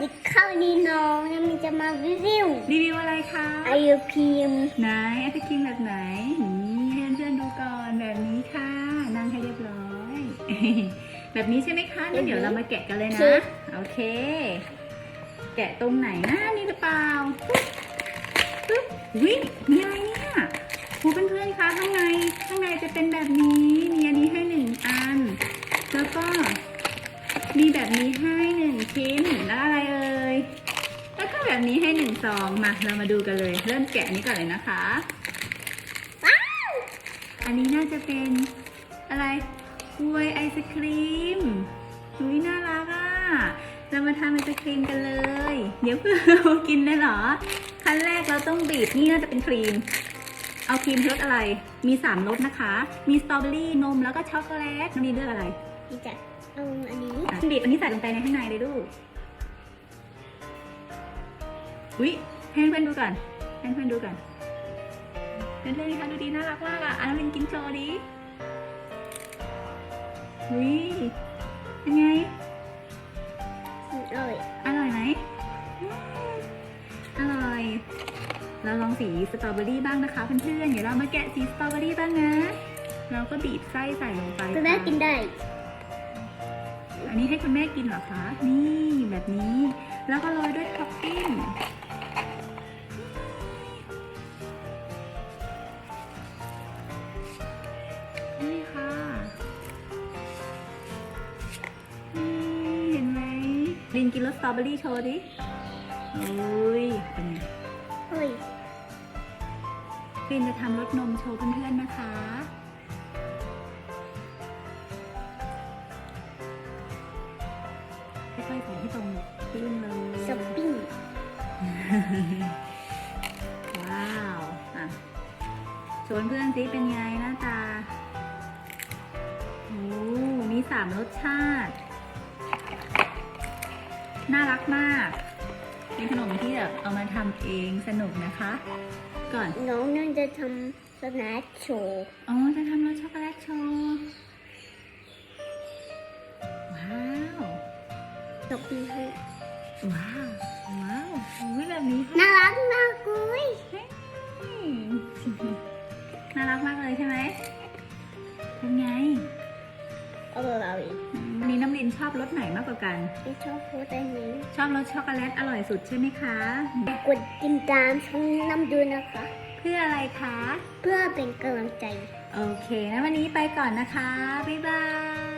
ดิข้าวนี่น้องยังมีจะมารีวิวรีวิวอะไรคะไอพีมไหนไอศครีมแบบไหนนี่ให้เพื่อนๆดูก่อนแบบนี้ค่ะนั่งให้เรียบร้อย แบบนี้ใช่ไหมคะงั้นเดี๋ยวเรามาแกะกันเลยนะ โอเค แกะตรงไหนนะนี่หรือเปล่าปึ๊บปึ๊บวิมีอะไรเนี่ยโหเพื่อนๆคะข้างในข้างในจะเป็นแบบนี้มีอันนี้ให้หนึ่งอัน แล้วก็ มีแบบนี้ให้หนึ่งชิ้นแล้วอะไรเอ่ย แล้วก็แบบนี้ให้หนึ่งซองมาเรามาดูกันเลย เริ่มแกะอันนี้ก่อนเลยนะคะว้าวอันนี้น่าจะเป็นอะไรกล้วยไอศครีมนุ้ยน่ารักอะ เรามาทำไอศครีมกันเลย เดี๋ยวเพื่อเรากินเลยเหรอ ขั้นแรกเราต้องบีบนี่น่าจะเป็นครีม เอาครีมรสอะไร มีสามรสนะคะ มีสตรอเบอรี่นมแล้วก็ช็อกโกแลตน้องดีเลือกอะไร นี่จะเอาอันนี้อะบีบอันนี้ใส่ลงไปในข้างในเลยลูก อุ้ยให้เพื่อนดูก่อนให้เพื่อนดูก่อนเพื่อนๆคะดูดีน่ารักมากอะอันนั้นกินโชว์ดิอุ้ยเป็นไง อร่อยอร่อยไหมอืมอร่อย เราลองสีสตรอเบอรี่บ้างนะคะเพื่อนๆเดี๋ยวเรามาแกะสีสตรอเบอรี่บ้างนะ เราก็บีบไส้ใส่ลงไปคุณแม่ค่ะกินได้ อันนี้ให้คุณแม่กินเหรอคะ นี่แบบนี้ แล้วก็โรยด้วยท็อปปิ้งนี่ค่ะนี่เห็นไหมลินกินรสสตรอเบอรี่โชว์ดิโอ้ยเป็นไงเฮ้ยลินจะทำรสนมโชว์เพื่อนๆนะคะ ค่อยๆใส่ให้ตรงพื้นเลยสปปิ้งว้าวอะชวนเพื่อนซิเป็นไงหน้าตาโอ้มีสามรสชาติ น่ารักมาก เป็นขนมที่แบบเอามาทำเองสนุกนะคะ ก่อน น้องนั่นจะทำสแน็คโชว์ อ๋อ จะทำรสช็อกโกแลตโชว์ว้ สปปิ้งให้ ว้าว ว้าวไม่แบบนี้น่ารักมากเลยอืมน่ารักมากเลยใช่ไหมเป็นไงอร่อยอืมวันนี้น้ำลินชอบรสไหนมากกว่ากัน ไม่ชอบพูดอันนี้ชอบรสช็อกโกแลตอร่อยสุดใช่ไหมคะ กดติดตามช่องน้ำดูนะคะ เพื่ออะไรคะ เพื่อเป็นกำลังใจ โอเคนะวันนี้ไปก่อนนะคะ บ๊ายบาย